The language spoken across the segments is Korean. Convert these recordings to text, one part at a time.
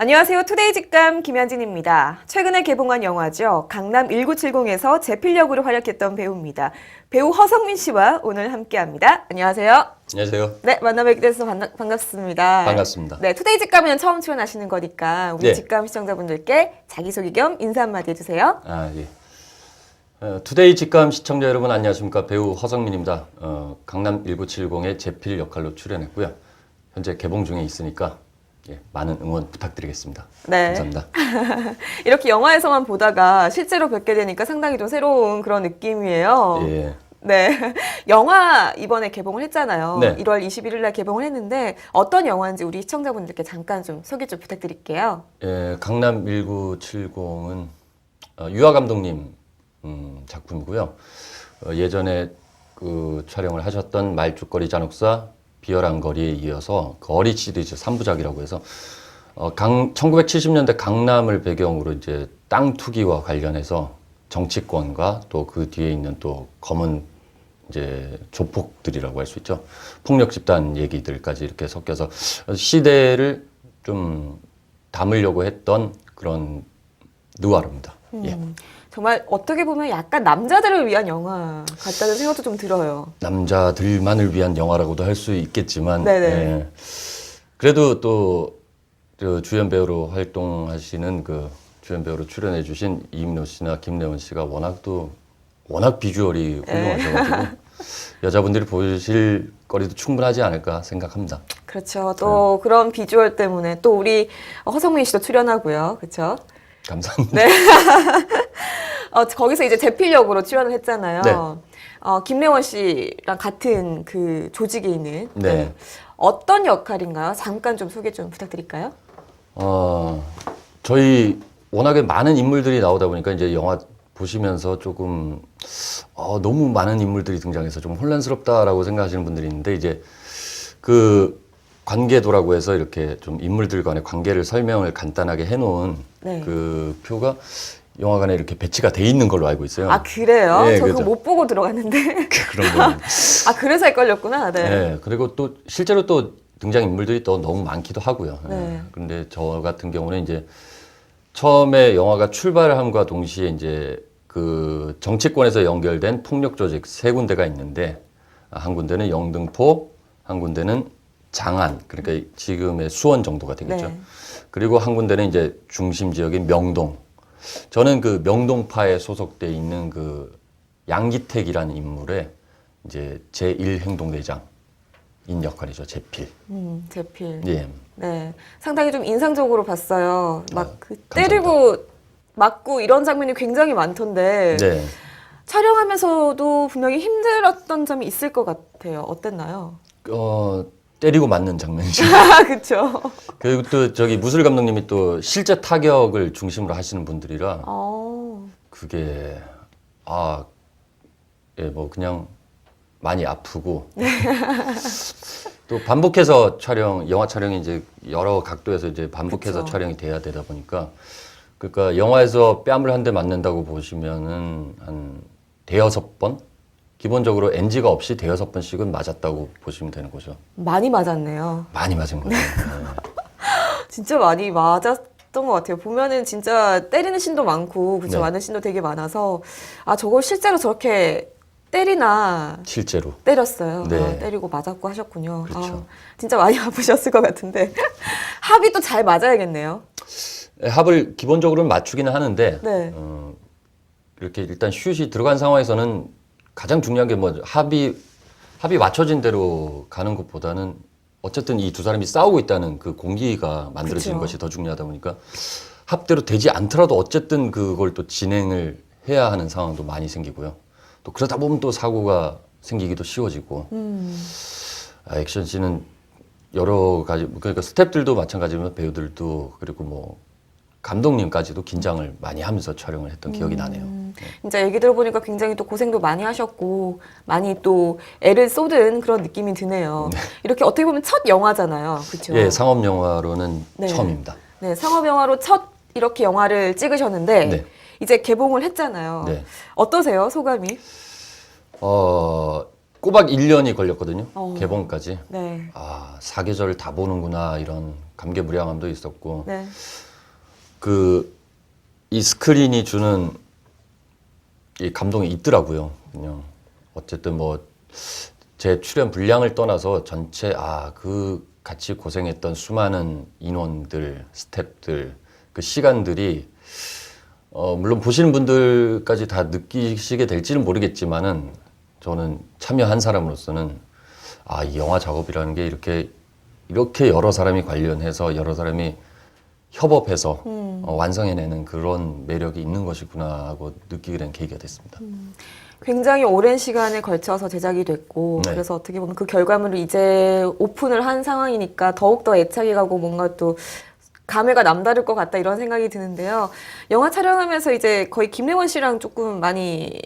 안녕하세요. 투데이 직감 김현진입니다. 최근에 개봉한 영화죠. 강남 1970에서 제필력으로 활약했던 배우입니다. 배우 허성민 씨와 오늘 함께합니다. 안녕하세요. 안녕하세요. 네, 만나 뵙게 돼서 반갑, 반갑습니다. 반갑습니다. 네, 투데이 직감에는 처음 출연하시는 거니까 우리 네. 직감 시청자분들께 자기소개 겸 인사 한마디 해주세요. 아, 예. 어, 투데이 직감 시청자 여러분 안녕하십니까 배우 허성민입니다. 어, 강남 1970의 제필 역할로 출연했고요. 현재 개봉 중에 있으니까 예, 많은 응원 부탁드리겠습니다. 네. 감사합니다. 이렇게 영화에서만 보다가 실제로 뵙게 되니까 상당히 좀 새로운 그런 느낌이에요. 예. 네. 영화 이번에 개봉을 했잖아요. 네. 1월 21일 날 개봉을 했는데 어떤 영화인지 우리 시청자분들께 잠깐 좀 소개 좀 부탁드릴게요. 예, 강남 1970은 어, 유아 감독님 음, 작품이고요. 어, 예전에 그 촬영을 하셨던 말죽거리 잔혹사 비열한 거리에 이어서 거리 시리즈 3부작이라고 해서 어, 강, 1970년대 강남을 배경으로 이제 땅 투기와 관련해서 정치권과 또 그 뒤에 있는 또 검은 이제 조폭들이라고 할 수 있죠. 폭력 집단 얘기들까지 이렇게 섞여서 시대를 좀 담으려고 했던 그런 느와르입니다. 예. 음, 정말 어떻게 보면 약간 남자들을 위한 영화 같다는 생각도 좀 들어요. 남자들만을 위한 영화라고도 할 수 있겠지만, 네네. 예. 그래도 또저 주연 배우로 활동하시는 그 주연 배우로 출연해 주신 이민호 씨나 김래원 씨가 워낙 또 워낙 비주얼이 훌륭하셔가지고 여자분들이 보실 거리도 충분하지 않을까 생각합니다. 그렇죠. 또 그런 비주얼 때문에 또 우리 허성민 씨도 출연하고요. 그렇죠? 감사합니다. 네. 어, 거기서 이제 제필력으로 출연을 했잖아요. 네. 어, 김래원 씨랑 같은 그 조직에 있는 네. 어떤 역할인가요? 잠깐 좀 소개 좀 부탁드릴까요? 어, 저희 워낙에 많은 인물들이 나오다 보니까 이제 영화 보시면서 조금 어, 너무 많은 인물들이 등장해서 좀 혼란스럽다라고 생각하시는 분들이 있는데 이제 그 관계도라고 해서 이렇게 좀 인물들 간의 관계를 설명을 간단하게 해놓은 네. 그 표가 영화관에 이렇게 배치가 돼 있는 걸로 알고 있어요. 아 그래요? 네, 저 그거 그죠. 못 보고 들어갔는데. 그런 거. 아 그래서 헷갈렸구나. 네. 네. 그리고 또 실제로 또 등장 인물들이 또 너무 많기도 하고요. 네. 네. 그런데 저 같은 경우는 이제 처음에 영화가 출발함과 동시에 이제 그 정치권에서 연결된 폭력 조직 세 군데가 있는데 아, 한 군데는 영등포, 한 군데는 장안, 그러니까 지금의 수원 정도가 되겠죠. 네. 그리고 한 군데는 이제 중심 지역인 명동. 저는 그 명동파에 소속돼 있는 그 양기택이라는 인물의 이제 제1 행동대장 인 역할이죠. 제필. 음, 제필. 예. 네. 상당히 좀 인상적으로 봤어요. 막 아, 그. 때리고 맞고 이런 장면이 굉장히 많던데 네. 촬영하면서도 분명히 힘들었던 점이 있을 것 같아요. 어땠나요? 어, 때리고 맞는 장면이죠. 아, 그렇죠. 그리고 또 저기 무술 감독님이 또 실제 타격을 중심으로 하시는 분들이라 어. 그게 아, 예, 뭐 그냥 많이 아프고 또 반복해서 촬영, 영화 촬영이 이제 여러 각도에서 이제 반복해서 그쵸. 촬영이 돼야 되다 보니까 그러니까 영화에서 뺨을 한 대 맞는다고 보시면은 한 대여섯 번 기본적으로 NG가 없이 대여섯 번씩은 맞았다고 보시면 되는 거죠. 많이 맞았네요. 많이 맞은 거죠. 네. 진짜 많이 맞았던 것 같아요. 보면은 진짜 때리는 신도 많고, 그쵸? 네. 많은 신도 되게 많아서, 아, 저걸 실제로 저렇게 때리나 실제로. 때렸어요. 네. 아, 때리고 맞았고 하셨군요. 그렇죠. 아, 진짜 많이 아프셨을 것 같은데. 합이 또 잘 맞아야겠네요. 예, 합을 기본적으로는 맞추기는 하는데 네. 어, 이렇게 일단 슛이 들어간 상황에서는 가장 중요한 게 뭐 합이 합이 맞춰진 대로 가는 것보다는 어쨌든 이 두 사람이 싸우고 있다는 그 공기가 만들어지는 그쵸. 것이 더 중요하다 보니까 합대로 되지 않더라도 어쨌든 그걸 또 진행을 해야 하는 상황도 많이 생기고요. 또 그러다 보면 또 사고가 생기기도 쉬워지고 음. 아, 액션씬은 여러 가지 그러니까 스태프들도 마찬가지지만 배우들도 그리고 뭐 감독님까지도 긴장을 많이 하면서 촬영을 했던 기억이 나네요. 음, 진짜 얘기 들어보니까 굉장히 또 고생도 많이 하셨고, 많이 또 애를 쏟은 그런 느낌이 드네요. 이렇게 어떻게 보면 첫 영화잖아요. 그렇죠? 예, 상업 영화로는 네. 처음입니다. 네, 상업 영화로 첫 이렇게 영화를 찍으셨는데, 네. 이제 개봉을 했잖아요. 네. 어떠세요, 소감이? 어, 꼬박 1년이 걸렸거든요. 어. 개봉까지. 네. 아, 사계절 다 보는구나 이런 감개무량함도 있었고 네. 그 이 스크린이 주는 이 감동이 있더라고요. 그냥 어쨌든 뭐 제 출연 분량을 떠나서 전체 아 그 같이 고생했던 수많은 인원들, 스탭들 그 시간들이 어 물론 보시는 분들까지 다 느끼시게 될지는 모르겠지만은 저는 참여한 사람으로서는 아 이 영화 작업이라는 게 이렇게 이렇게 여러 사람이 관련해서 여러 사람이 협업해서 어, 완성해내는 그런 매력이 있는 것이구나 하고 느끼게 된 계기가 됐습니다. 굉장히 오랜 시간에 걸쳐서 제작이 됐고 네. 그래서 어떻게 보면 그 결과물을 이제 오픈을 한 상황이니까 더욱더 애착이 가고 뭔가 또 감회가 남다를 것 같다 이런 생각이 드는데요. 영화 촬영하면서 이제 거의 김래원 씨랑 조금 많이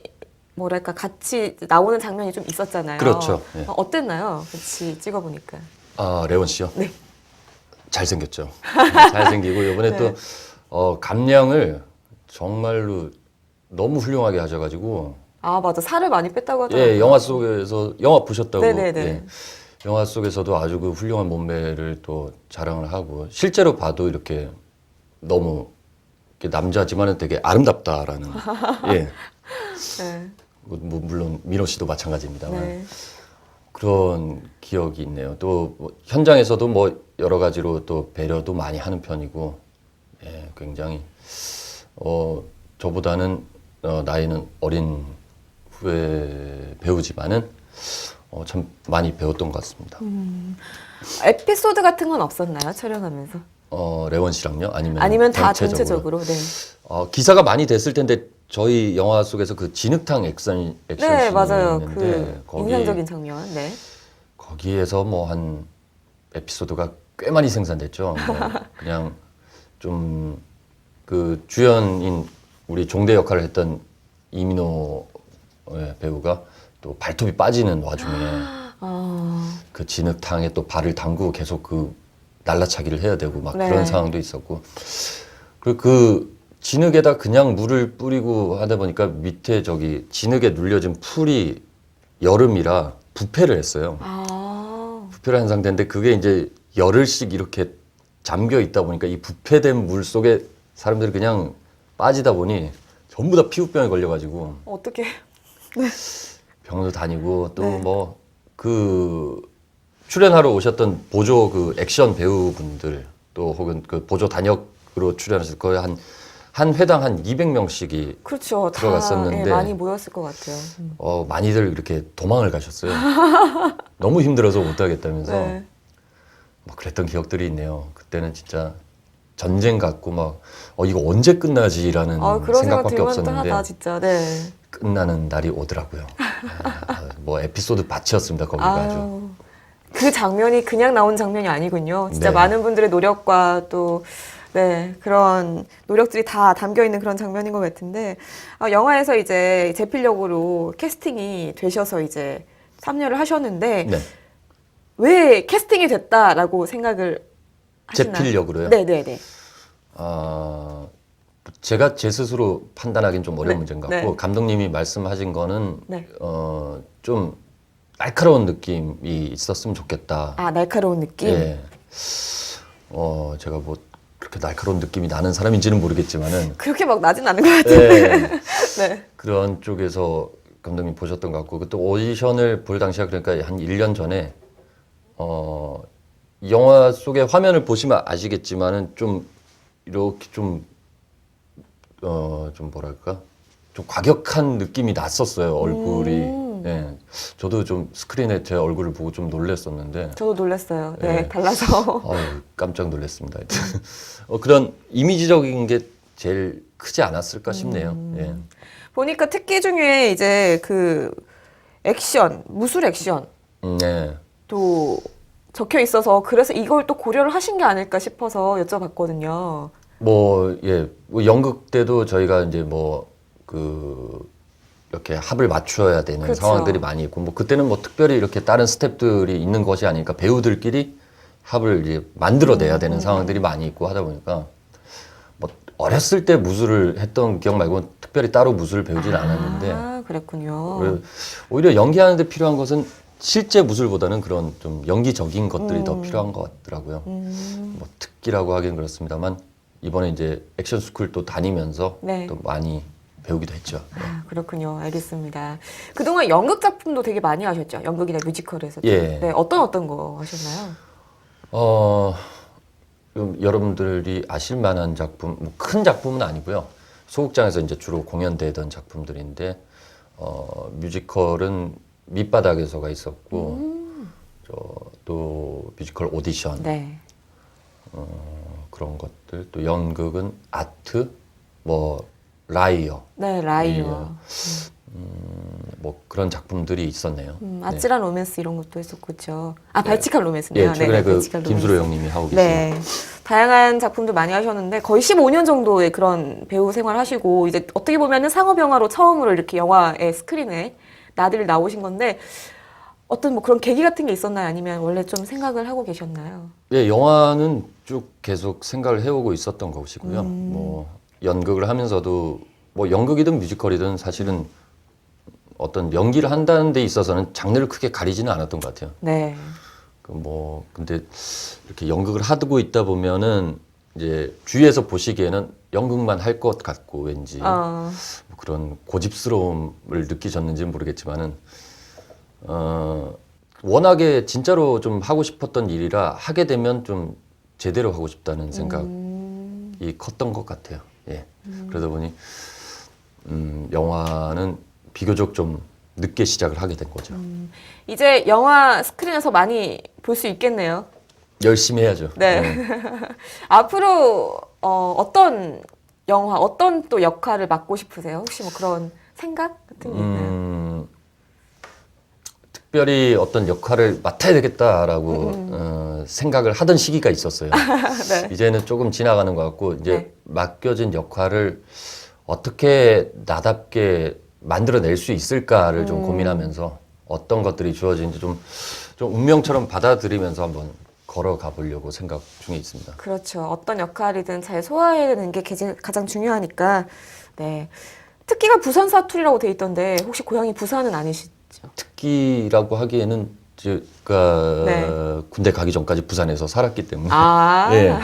뭐랄까 같이 나오는 장면이 좀 있었잖아요. 그렇죠. 예. 어, 어땠나요? 같이 찍어보니까. 아 레원 씨요? 네. 잘생겼죠. 네, 잘생기고 이번에 네. 또 어, 감량을 정말로 너무 훌륭하게 하셔가지고 아 맞아 살을 많이 뺐다고 하더라고요. 예 영화 속에서 영화 보셨다고 네네네. 예, 영화 속에서도 아주 그 훌륭한 몸매를 또 자랑을 하고 실제로 봐도 이렇게 너무 이렇게 남자지만은 되게 아름답다라는 예 네. 뭐, 뭐 물론 민호 씨도 마찬가지입니다만 네. 그런 기억이 있네요. 또 뭐 현장에서도 뭐 여러 가지로 또 배려도 많이 하는 편이고, 예, 굉장히 어 저보다는 어, 나이는 어린 후배 배우지만은 어, 참 많이 배웠던 것 같습니다. 에피소드 같은 건 없었나요 촬영하면서? 어 레원 씨랑요? 아니면 아니면 다 전체적으로? 네. 어, 기사가 많이 됐을 텐데 저희 영화 속에서 그 진흙탕 액션 액션 네 씬이 맞아요. 있는데 그 인상적인 장면. 네. 거기에서 뭐 한 에피소드가 꽤 많이 생산됐죠. 뭐 그냥 좀 그 주연인 우리 종대 역할을 했던 이민호 예, 배우가 또 발톱이 빠지는 와중에 아, 그 진흙탕에 또 발을 담그고 계속 그 날라차기를 해야 되고 막 네. 그런 상황도 있었고 그리고 그 진흙에다 그냥 물을 뿌리고 하다 보니까 밑에 저기 진흙에 눌려진 풀이 여름이라 부패를 했어요. 아, 부패를 한 상태인데 그게 이제 열흘씩 이렇게 잠겨 있다 보니까 이 부패된 물 속에 사람들이 그냥 빠지다 보니 전부 다 피부병에 걸려가지고 어떻게? 병원도 다니고 또 네. 뭐그 출연하러 오셨던 보조 그 액션 배우분들 또 혹은 그 보조 단역으로 출연하실 거에 한, 한 회당 한 200명씩이 그렇죠. 다 들어갔었는데. 예, 많이 모였을 것 같아요. 음. 어, 많이들 이렇게 도망을 가셨어요. 너무 힘들어서 못 하겠다면서 네. 막 그랬던 기억들이 있네요. 그때는 진짜 전쟁 같고 막 어, 이거 언제 끝나지라는 아, 그런 생각 생각밖에 없었는데 하다 진짜. 네. 끝나는 날이 오더라고요. 아, 뭐 에피소드 밭이었습니다. 거기가 아주. 아유, 그 장면이 그냥 나온 장면이 아니군요. 진짜 네. 많은 분들의 노력과 또 네, 그런 노력들이 다 담겨 있는 그런 장면인 것 같은데 아, 영화에서 이제 제필력으로 캐스팅이 되셔서 이제 참여를 하셨는데 네. 왜 캐스팅이 됐다라고 생각을 하시나요? 제필력으로요? 네, 네, 네. 아, 제가 제 스스로 판단하기는 좀 어려운 네, 문제인 것 같고 네. 감독님이 말씀하신 거는 네. 어, 좀 날카로운 느낌이 있었으면 좋겠다. 아, 날카로운 느낌. 예. 어, 제가 뭐 그렇게 날카로운 느낌이 나는 사람인지는 모르겠지만은 그렇게 막 나진 않은 것 같은데. 예. 네. 그런 쪽에서 감독님 보셨던 것 같고 그또 오디션을 볼 당시가 그러니까 한 1년 전에 어 영화 속의 화면을 보시면 아시겠지만은 좀 이렇게 좀 어 좀 뭐랄까 좀 과격한 느낌이 났었어요 얼굴이 음. 예 저도 좀 스크린에 제 얼굴을 보고 좀 놀랬었는데 저도 놀랐어요. 네, 네. 달라서. 어우, 깜짝 놀랐습니다. 어, 그런 이미지적인 게 제일 크지 않았을까 싶네요. 음. 예. 보니까 특기 중에 이제 그 액션, 무술 액션 음, 네. 또 적혀 있어서 그래서 이걸 또 고려를 하신 게 아닐까 싶어서 여쭤봤거든요. 뭐, 예, 뭐 연극 때도 저희가 이제 뭐, 그, 이렇게 합을 맞춰야 되는 그렇죠. 상황들이 많이 있고, 뭐, 그때는 뭐 특별히 이렇게 다른 스탭들이 있는 것이 아니니까 배우들끼리 합을 이제 만들어내야 음. 되는 상황들이 많이 있고 하다 보니까, 뭐, 어렸을 때 무술을 했던 기억 말고는 특별히 따로 무술을 배우진 않았는데, 아, 그랬군요. 그래- 오히려 연기하는데 필요한 것은 실제 무술보다는 그런 좀 연기적인 것들이 더 필요한 것 같더라고요. 음, 뭐 특기라고 하긴 그렇습니다만 이번에 이제 액션 스쿨 또 다니면서 네. 또 많이 배우기도 했죠. 아, 그렇군요. 알겠습니다. 그동안 연극 작품도 되게 많이 하셨죠? 연극이나 뮤지컬에서. 예. 네, 어떤 어떤 거 하셨나요? 어, 좀 여러분들이 아실 만한 작품, 뭐 큰 작품은 아니고요. 소극장에서 이제 주로 공연되던 작품들인데, 어, 뮤지컬은 밑바닥에서가 있었고, 저, 또 뮤지컬 오디션, 네. 어, 그런 것들, 또 연극은 아트, 뭐, 라이어, 네, 라이어. 뭐 그런 작품들이 있었네요. 음, 네. 아찔한 로맨스 이런 것도 했었고, 그죠? 아, 발칙한 로맨스네요. 예, 최근에 네, 그 발칙한 김수로 로맨스. 형님이 하고 계신 네. 다양한 작품도 많이 하셨는데 거의 15년 정도의 그런 배우 생활 하시고 이제 어떻게 보면은 상업 영화로 처음으로 이렇게 영화의 스크린에 나들 나오신 건데 어떤 뭐 그런 계기 같은 게 있었나요? 아니면 원래 좀 생각을 하고 계셨나요? 예, 영화는 쭉 계속 생각을 해오고 있었던 것이고요. 음. 뭐 연극을 하면서도 뭐 연극이든 뮤지컬이든 사실은 어떤 연기를 한다는 데 있어서는 장르를 크게 가리지는 않았던 것 같아요. 네. 그 뭐 근데 이렇게 연극을 하고 있다 보면은 이제 주위에서 보시기에는 연극만 할 것 같고 왠지 어, 뭐 그런 고집스러움을 느끼셨는지는 모르겠지만은 어 워낙에 진짜로 좀 하고 싶었던 일이라 하게 되면 좀 제대로 하고 싶다는 생각이 음, 컸던 것 같아요. 예. 그러다 보니 음 영화는 비교적 좀 늦게 시작을 하게 된 거죠. 이제 영화 스크린에서 많이 볼 수 있겠네요. 열심히 해야죠. 네. 앞으로 어, 어떤 영화, 어떤 또 역할을 맡고 싶으세요? 혹시 뭐 그런 생각 같은 게 있나요? 음, 특별히 어떤 역할을 맡아야 되겠다라고 어, 생각을 하던 시기가 있었어요. 네. 이제는 조금 지나가는 것 같고 이제 네. 맡겨진 역할을 어떻게 나답게 만들어낼 수 있을까를 좀 고민하면서 어떤 것들이 주어지는지 좀, 좀 운명처럼 받아들이면서 한번 걸어가 보려고 생각 중에 있습니다. 그렇죠. 어떤 역할이든 잘 소화해내는 게 게- 가장 중요하니까. 네. 특기가 부산 사투리라고 돼 있던데 혹시 고향이 부산은 아니시죠? 특기라고 하기에는 제가 네. 군대 가기 전까지 부산에서 살았기 때문에 아, 예,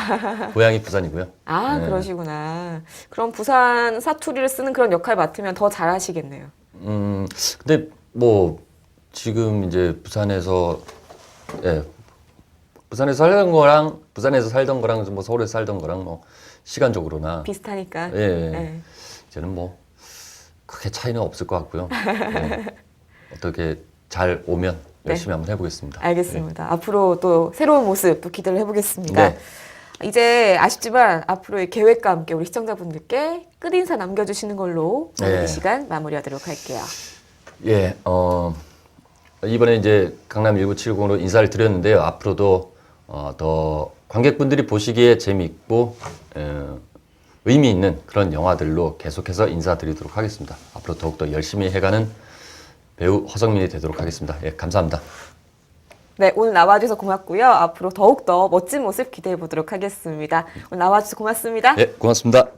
고향이 부산이고요. 아 네. 그러시구나. 그럼 부산 사투리를 쓰는 그런 역할 맡으면 더 잘하시겠네요. 음, 근데 뭐 지금 이제 부산에서 예, 부산에서 살던 거랑 부산에서 살던 거랑 뭐 서울에서 살던 거랑 뭐 시간적으로나 비슷하니까. 예, 예. 네. 이제는 뭐 크게 차이는 없을 것 같고요. 예. 어떻게 잘 오면 네. 열심히 한번 해보겠습니다. 알겠습니다. 앞으로 또 새로운 모습 또 기대를 해보겠습니다. 네. 이제 아쉽지만 앞으로의 계획과 함께 우리 시청자분들께 끝인사 남겨주시는 걸로 오늘 네. 이 시간 마무리하도록 할게요. 예, 어, 이번에 이제 강남 1970으로 인사를 드렸는데요. 앞으로도 어, 더 관객분들이 보시기에 재미있고 어, 의미 있는 그런 영화들로 계속해서 인사드리도록 하겠습니다. 앞으로 더욱더 열심히 해가는 배우 허성민이 되도록 하겠습니다. 예, 감사합니다. 네, 오늘 나와주셔서 고맙고요. 앞으로 더욱더 멋진 모습 기대해 보도록 하겠습니다. 오늘 나와주셔서 고맙습니다. 예, 고맙습니다.